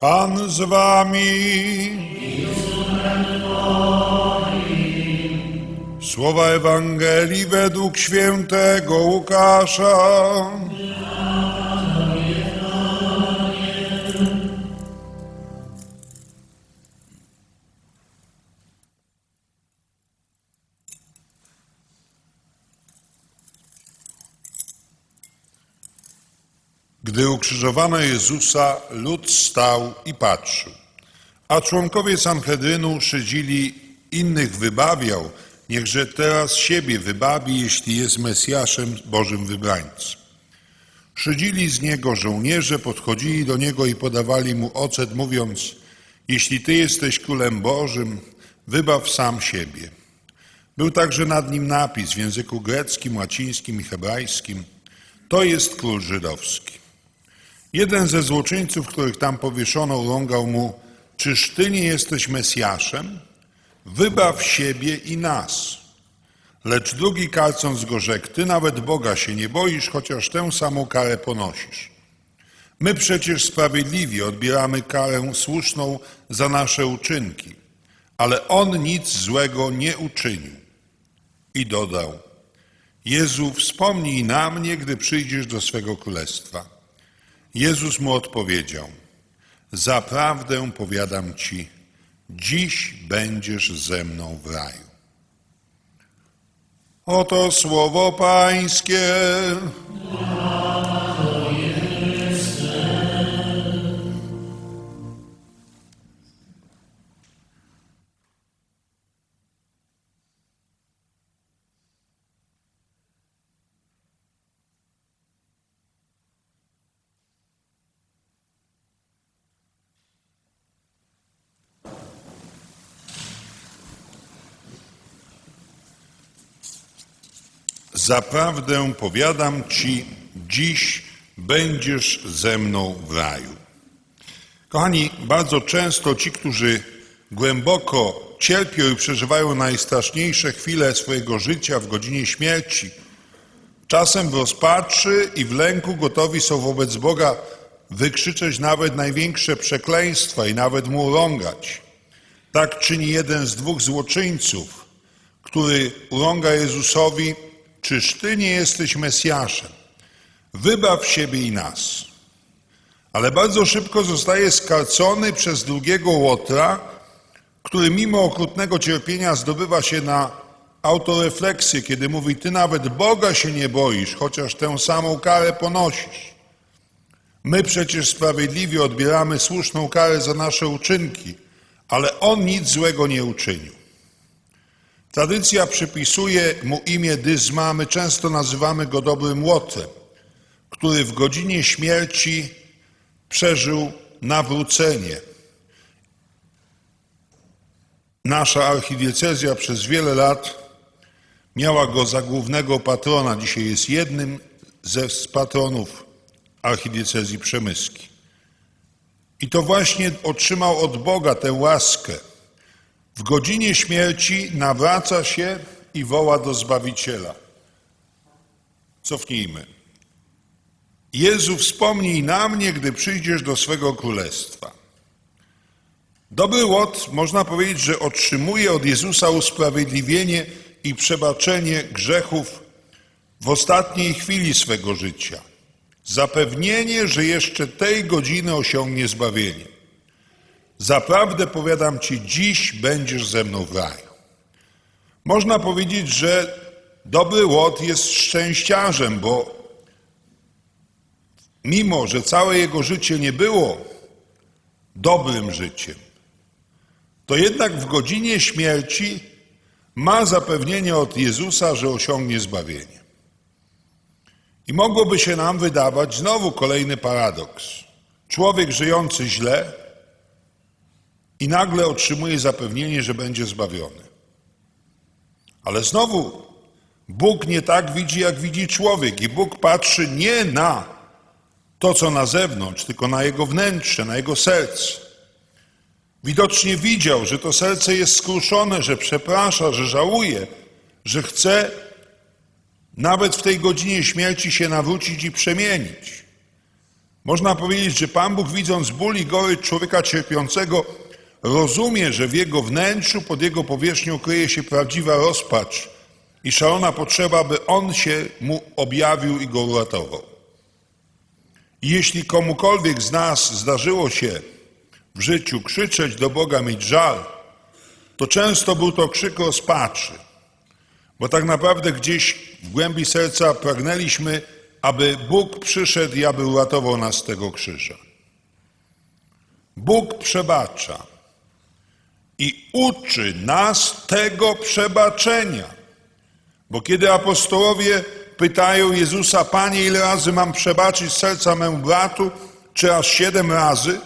Pan z wami. Słowa Ewangelii według świętego Łukasza. Gdy ukrzyżowano Jezusa, lud stał i patrzył. A członkowie Sanhedrynu szydzili, innych wybawiał, niechże teraz siebie wybawi, jeśli jest Mesjaszem Bożym wybrańcem. Szydzili z niego żołnierze, podchodzili do niego i podawali mu ocet, mówiąc: Jeśli ty jesteś królem Bożym, wybaw sam siebie. Był także nad nim napis w języku greckim, łacińskim i hebrajskim: To jest król żydowski. Jeden ze złoczyńców, których tam powieszono, urągał mu: Czyż ty nie jesteś Mesjaszem? Wybaw siebie i nas. Lecz drugi karcąc go rzekł: Ty nawet Boga się nie boisz, chociaż tę samą karę ponosisz. My przecież sprawiedliwie odbieramy karę słuszną za nasze uczynki, ale on nic złego nie uczynił. I dodał: Jezu, wspomnij na mnie, gdy przyjdziesz do swego królestwa. Jezus mu odpowiedział: Zaprawdę powiadam ci, dziś będziesz ze mną w raju. Oto słowo Pańskie. Zaprawdę powiadam ci, dziś będziesz ze mną w raju. Kochani, bardzo często ci, którzy głęboko cierpią i przeżywają najstraszniejsze chwile swojego życia w godzinie śmierci, czasem w rozpaczy i w lęku gotowi są wobec Boga wykrzyczeć nawet największe przekleństwa i nawet mu urągać. Tak czyni jeden z dwóch złoczyńców, który urąga Jezusowi, Czyż Ty nie jesteś Mesjaszem? Wybaw siebie i nas. Ale bardzo szybko zostaje skarcony przez drugiego łotra, który mimo okrutnego cierpienia zdobywa się na autorefleksję, kiedy mówi: Ty nawet Boga się nie boisz, chociaż tę samą karę ponosisz. My przecież sprawiedliwie odbieramy słuszną karę za nasze uczynki, ale on nic złego nie uczynił. Tradycja przypisuje mu imię Dyzma, my często nazywamy go dobrym łotrem, który w godzinie śmierci przeżył nawrócenie. Nasza archidiecezja przez wiele lat miała go za głównego patrona. Dzisiaj jest jednym ze patronów archidiecezji przemyski. I to właśnie otrzymał od Boga tę łaskę w godzinie śmierci nawraca się i woła do Zbawiciela. Cofnijmy. Jezu, wspomnij na mnie, gdy przyjdziesz do swego królestwa. Dobry łot, można powiedzieć, że otrzymuje od Jezusa usprawiedliwienie i przebaczenie grzechów w ostatniej chwili swego życia. Zapewnienie, że jeszcze tej godziny osiągnie zbawienie. Zaprawdę powiadam ci, dziś będziesz ze mną w raju. Można powiedzieć, że dobry łot jest szczęściarzem, bo mimo, że całe jego życie nie było dobrym życiem, to jednak w godzinie śmierci ma zapewnienie od Jezusa, że osiągnie zbawienie. I mogłoby się nam wydawać znowu kolejny paradoks. Człowiek żyjący źle, i nagle otrzymuje zapewnienie, że będzie zbawiony. Ale znowu Bóg nie tak widzi, jak widzi człowiek, i Bóg patrzy nie na to, co na zewnątrz, tylko na jego wnętrze, na jego serce. Widocznie widział, że to serce jest skruszone, że przeprasza, że żałuje, że chce nawet w tej godzinie śmierci się nawrócić i przemienić. Można powiedzieć, że Pan Bóg widząc ból i gorycz człowieka cierpiącego, rozumie, że w jego wnętrzu, pod jego powierzchnią kryje się prawdziwa rozpacz i szalona potrzeba, by On się mu objawił i go uratował. I jeśli komukolwiek z nas zdarzyło się w życiu krzyczeć do Boga, mieć żal, to często był to krzyk rozpaczy, bo tak naprawdę gdzieś w głębi serca pragnęliśmy, aby Bóg przyszedł i aby uratował nas z tego krzyża. Bóg przebacza i uczy nas tego przebaczenia. Bo kiedy apostołowie pytają Jezusa, Panie, ile razy mam przebaczyć serca memu bratu, czy aż siedem razy?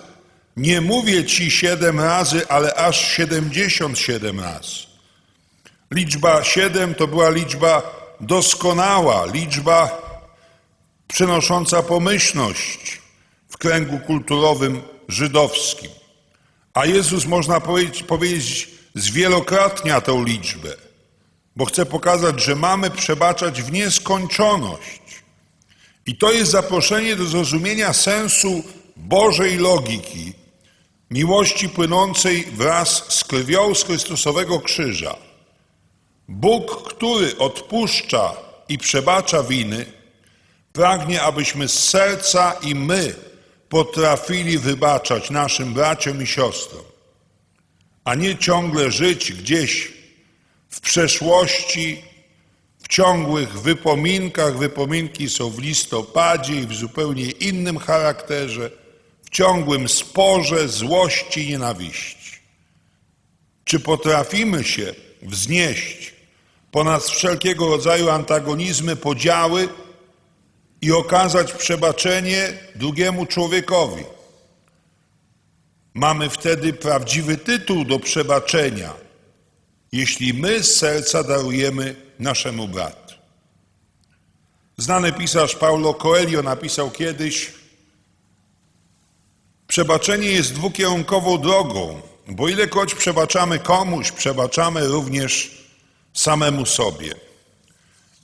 Nie mówię Ci siedem razy, ale aż siedemdziesiąt siedem razy. Liczba siedem to była liczba doskonała, liczba przynosząca pomyślność w kręgu kulturowym żydowskim. A Jezus, można powiedzieć, powiedzieć zwielokrotnia tę liczbę, bo chce pokazać, że mamy przebaczać w nieskończoność. I to jest zaproszenie do zrozumienia sensu Bożej logiki, miłości płynącej wraz z krwią z Chrystusowego krzyża. Bóg, który odpuszcza i przebacza winy, pragnie, abyśmy z serca i my potrafili wybaczać naszym braciom i siostrom, a nie ciągle żyć gdzieś w przeszłości, w ciągłych wypominkach. Wypominki są w listopadzie i w zupełnie innym charakterze, w ciągłym sporze, złości i nienawiści. Czy potrafimy się wznieść ponad wszelkiego rodzaju antagonizmy, podziały, i okazać przebaczenie drugiemu człowiekowi. Mamy wtedy prawdziwy tytuł do przebaczenia, jeśli my z serca darujemy naszemu bratu. Znany pisarz Paulo Coelho napisał kiedyś: Przebaczenie jest dwukierunkową drogą, bo ilekroć przebaczamy komuś, przebaczamy również samemu sobie.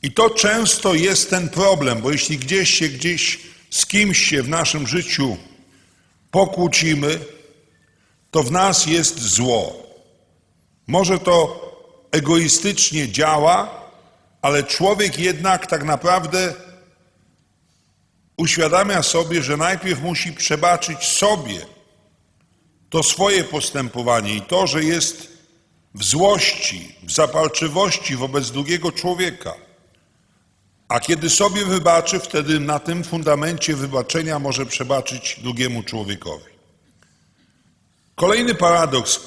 I to często jest ten problem, bo jeśli gdzieś się gdzieś z kimś się w naszym życiu pokłócimy, to w nas jest zło. Może to egoistycznie działa, ale człowiek jednak tak naprawdę uświadamia sobie, że najpierw musi przebaczyć sobie to swoje postępowanie i to, że jest w złości, w zapalczywości wobec drugiego człowieka. A kiedy sobie wybaczy, wtedy na tym fundamencie wybaczenia może przebaczyć drugiemu człowiekowi. Kolejny paradoks,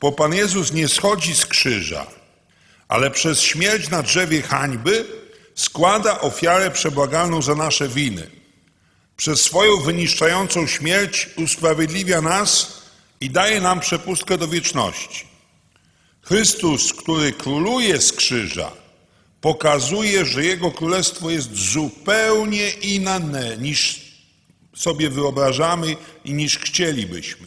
bo Pan Jezus nie schodzi z krzyża, ale przez śmierć na drzewie hańby składa ofiarę przebłagalną za nasze winy. Przez swoją wyniszczającą śmierć usprawiedliwia nas i daje nam przepustkę do wieczności. Chrystus, który króluje z krzyża, pokazuje, że Jego Królestwo jest zupełnie inne niż sobie wyobrażamy i niż chcielibyśmy.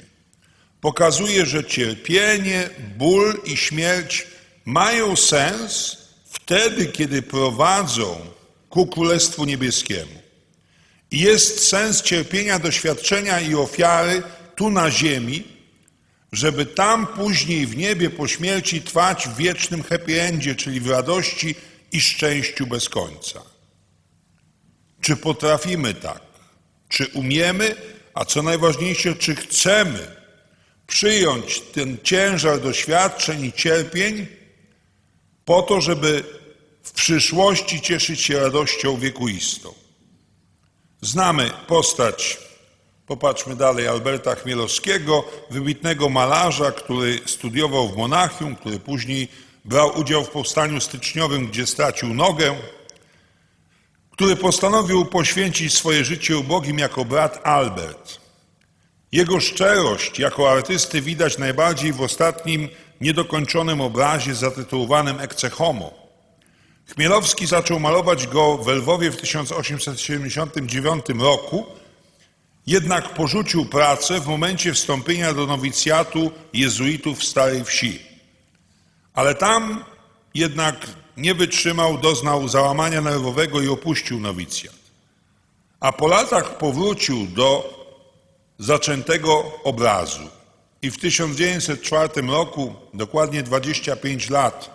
Pokazuje, że cierpienie, ból i śmierć mają sens wtedy, kiedy prowadzą ku Królestwu Niebieskiemu. Jest sens cierpienia, doświadczenia i ofiary tu na ziemi, żeby tam później w niebie po śmierci trwać w wiecznym happy endzie, czyli w radości i szczęściu bez końca. Czy potrafimy tak? Czy umiemy, a co najważniejsze, czy chcemy przyjąć ten ciężar doświadczeń i cierpień po to, żeby w przyszłości cieszyć się radością wiekuistą? Znamy postać, popatrzmy dalej, Alberta Chmielowskiego, wybitnego malarza, który studiował w Monachium, który później brał udział w powstaniu styczniowym, gdzie stracił nogę, który postanowił poświęcić swoje życie ubogim jako brat Albert. Jego szczerość jako artysty widać najbardziej w ostatnim niedokończonym obrazie zatytułowanym Ecce Homo. Chmielowski zaczął malować go w Lwowie w 1879 roku, jednak porzucił pracę w momencie wstąpienia do nowicjatu jezuitów w Starej Wsi. Ale tam jednak nie wytrzymał, doznał załamania nerwowego i opuścił nowicjat. a po latach powrócił do zaczętego obrazu. I w 1904 roku, dokładnie 25 lat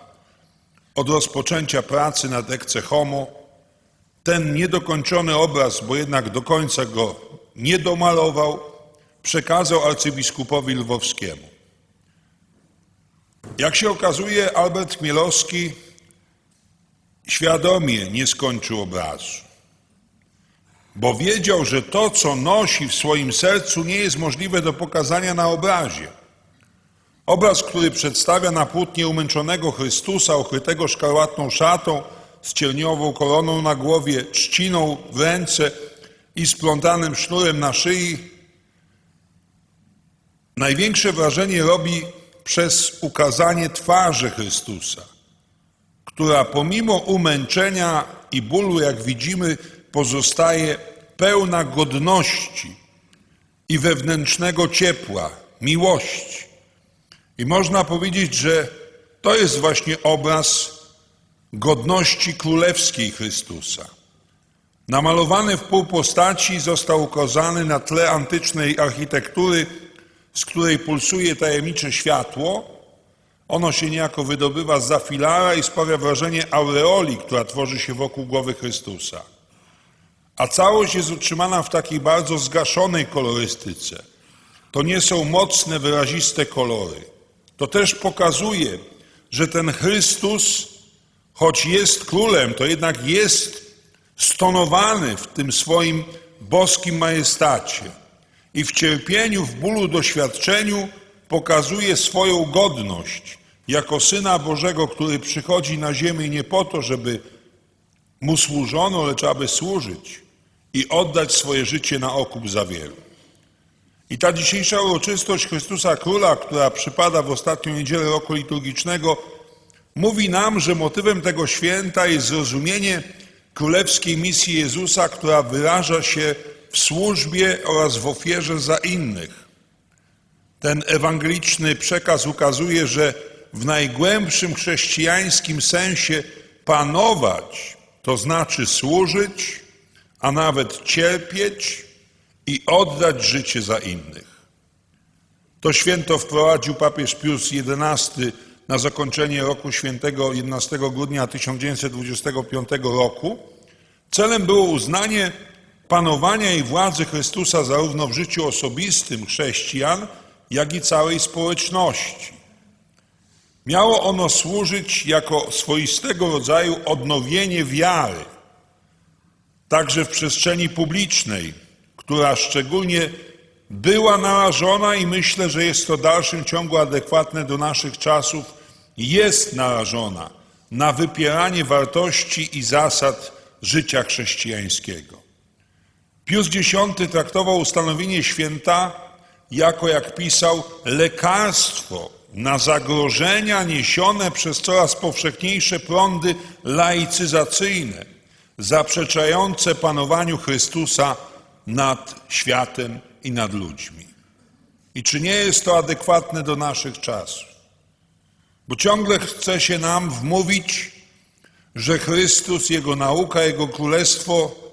od rozpoczęcia pracy nad Ecce Homo, ten niedokończony obraz, bo jednak do końca go nie domalował, przekazał arcybiskupowi lwowskiemu. Jak się okazuje, Albert Chmielowski świadomie nie skończył obrazu, bo wiedział, że to, co nosi w swoim sercu, nie jest możliwe do pokazania na obrazie. Obraz, który przedstawia na płótnie umęczonego Chrystusa, okrytego szkarłatną szatą, z cielniową koroną na głowie, trzciną w ręce i splątanym sznurem na szyi, największe wrażenie robi przez ukazanie twarzy Chrystusa, która pomimo umęczenia i bólu, jak widzimy, pozostaje pełna godności i wewnętrznego ciepła, miłości. I można powiedzieć, że to jest właśnie obraz godności królewskiej Chrystusa. Namalowany w pół postaci został ukazany na tle antycznej architektury, z której pulsuje tajemnicze światło. Ono się niejako wydobywa za filara i sprawia wrażenie aureoli, która tworzy się wokół głowy Chrystusa. A całość jest utrzymana w takiej bardzo zgaszonej kolorystyce. To nie są mocne, wyraziste kolory. To też pokazuje, że ten Chrystus, choć jest królem, to jednak jest stonowany w tym swoim boskim majestacie i w cierpieniu, w bólu, doświadczeniu pokazuje swoją godność jako Syna Bożego, który przychodzi na ziemię nie po to, żeby mu służono, lecz aby służyć i oddać swoje życie na okup za wielu. I ta dzisiejsza uroczystość Chrystusa Króla, która przypada w ostatnią niedzielę roku liturgicznego, mówi nam, że motywem tego święta jest zrozumienie królewskiej misji Jezusa, która wyraża się w służbie oraz w ofierze za innych. Ten ewangeliczny przekaz ukazuje, że w najgłębszym chrześcijańskim sensie panować to znaczy służyć, a nawet cierpieć i oddać życie za innych. To święto wprowadził papież Pius XI na zakończenie roku świętego 11 grudnia 1925 roku. Celem było uznanie panowania i władzy Chrystusa zarówno w życiu osobistym chrześcijan, jak i całej społeczności. Miało ono służyć jako swoistego rodzaju odnowienie wiary, także w przestrzeni publicznej, która szczególnie była narażona i myślę, że jest to w dalszym ciągu adekwatne do naszych czasów, jest narażona na wypieranie wartości i zasad życia chrześcijańskiego. Pius X traktował ustanowienie święta jako, jak pisał, lekarstwo na zagrożenia niesione przez coraz powszechniejsze prądy laicyzacyjne, zaprzeczające panowaniu Chrystusa nad światem i nad ludźmi. I czy nie jest to adekwatne do naszych czasów? Bo ciągle chce się nam wmówić, że Chrystus, Jego nauka, Jego królestwo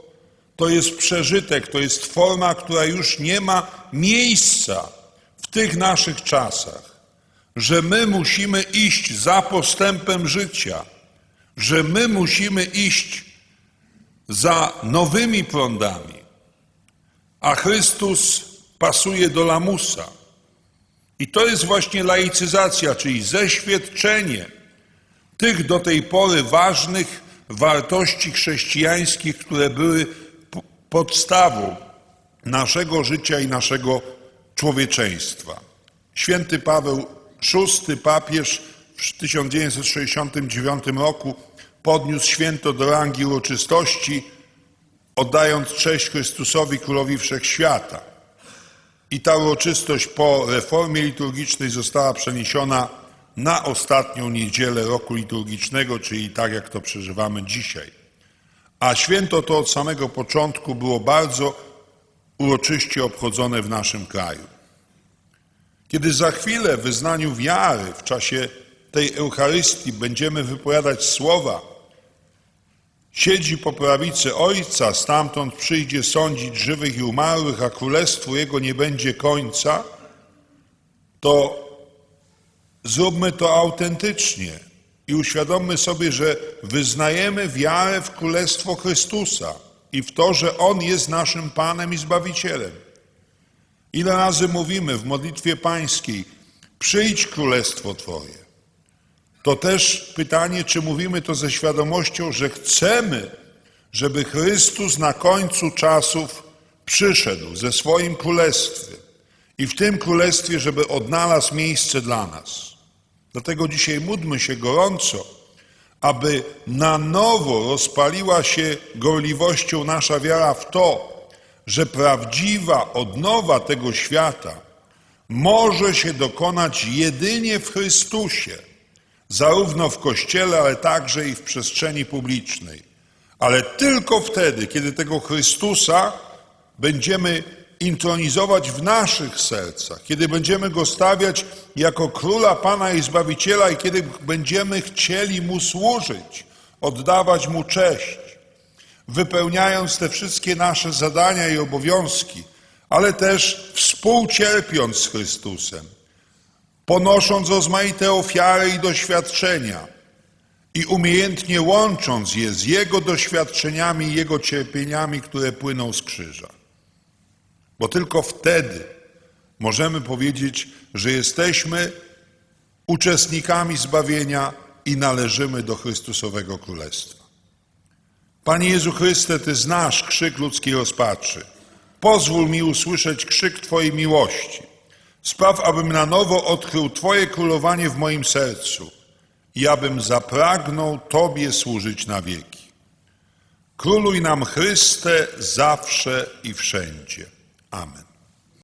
to jest przeżytek, to jest forma, która już nie ma miejsca w tych naszych czasach, że my musimy iść za postępem życia, że my musimy iść za nowymi prądami, a Chrystus pasuje do lamusa. I to jest właśnie laicyzacja, czyli zeświadczenie tych do tej pory ważnych wartości chrześcijańskich, które były podstawą naszego życia i naszego człowieczeństwa. Święty Paweł VI, papież w 1969 roku podniósł święto do rangi uroczystości, oddając cześć Chrystusowi, Królowi Wszechświata. I ta uroczystość po reformie liturgicznej została przeniesiona na ostatnią niedzielę roku liturgicznego, czyli tak jak to przeżywamy dzisiaj. A święto to od samego początku było bardzo uroczyście obchodzone w naszym kraju. Kiedy za chwilę w wyznaniu wiary w czasie tej Eucharystii będziemy wypowiadać słowa Siedzi po prawicy Ojca, stamtąd przyjdzie sądzić żywych i umarłych, a królestwu Jego nie będzie końca, to zróbmy to autentycznie i uświadommy sobie, że wyznajemy wiarę w Królestwo Chrystusa i w to, że On jest naszym Panem i Zbawicielem. Ile razy mówimy w modlitwie pańskiej, przyjdź Królestwo Twoje. To też pytanie, czy mówimy to ze świadomością, że chcemy, żeby Chrystus na końcu czasów przyszedł ze swoim królestwem i w tym królestwie, żeby odnalazł miejsce dla nas. Dlatego dzisiaj módlmy się gorąco, aby na nowo rozpaliła się gorliwością nasza wiara w to, że prawdziwa odnowa tego świata może się dokonać jedynie w Chrystusie, zarówno w Kościele, ale także i w przestrzeni publicznej. Ale tylko wtedy, kiedy tego Chrystusa będziemy intronizować w naszych sercach, kiedy będziemy Go stawiać jako Króla, Pana i Zbawiciela i kiedy będziemy chcieli Mu służyć, oddawać Mu cześć, wypełniając te wszystkie nasze zadania i obowiązki, ale też współcierpiąc z Chrystusem, ponosząc rozmaite ofiary i doświadczenia i umiejętnie łącząc je z Jego doświadczeniami i Jego cierpieniami, które płyną z krzyża. Bo tylko wtedy możemy powiedzieć, że jesteśmy uczestnikami zbawienia i należymy do Chrystusowego Królestwa. Panie Jezu Chryste, Ty znasz krzyk ludzkiej rozpaczy. Pozwól mi usłyszeć krzyk Twojej miłości. Spraw, abym na nowo odkrył Twoje królowanie w moim sercu i abym zapragnął Tobie służyć na wieki. Króluj nam Chryste zawsze i wszędzie. Amen.